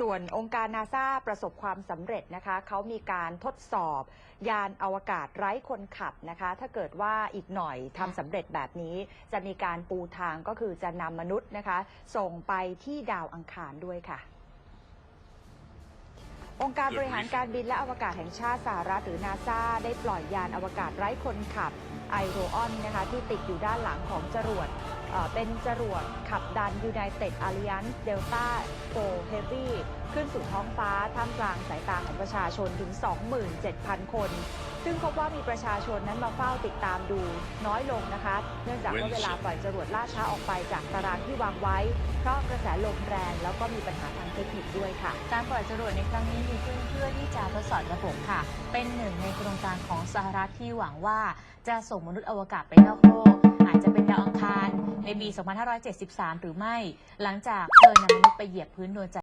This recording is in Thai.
ส่วนองค์การนาซาประสบความสำเร็จนะคะเขามีการทดสอบ ยานอวกาศไร้คนขับนะคะ ถ้าเกิดว่าอีกหน่อยทำสำเร็จแบบนี้ จะมีการปูทางก็คือจะนำมนุษย์นะคะ ส่งไปที่ดาวอังคารด้วยค่ะ องค์การบริหารการบินและอวกาศแห่งชาติสหรัฐหรือนาซาได้ปล่อยยานอวกาศไร้คนขับไอโรออนนะคะที่ติดอยู่ด้านหลังของจรวด เป็นจรวดขับดัน United Alliance Delta 4 Heavy ขึ้นสู่ท้องฟ้าท่ามกลางสายตาของประชาชนถึง 27,000 คน ซึ่งพบว่ามีประชาชนนั้นมาเฝ้าติดตามดูน้อยลงนะคะ เนื่องจากว่าเวลาปล่อยจรวดล่าช้าออกไปจากตารางที่วางไว้ เพราะกระแสลมแรงแล้วก็มีปัญหาทางเทคนิคด้วยค่ะ การปล่อยจรวดในครั้งนี้มีขึ้นเพื่อที่จะทดสอบระบบค่ะ เป็นหนึ่งในโครงการของสหรัฐที่หวังว่าจะส่งมนุษย์อวกาศไปนอกโลก ในปี 2573 หรือไม่ หลังจากเธอนำมนุษย์ไปเหยียบพื้นดวงจันทร์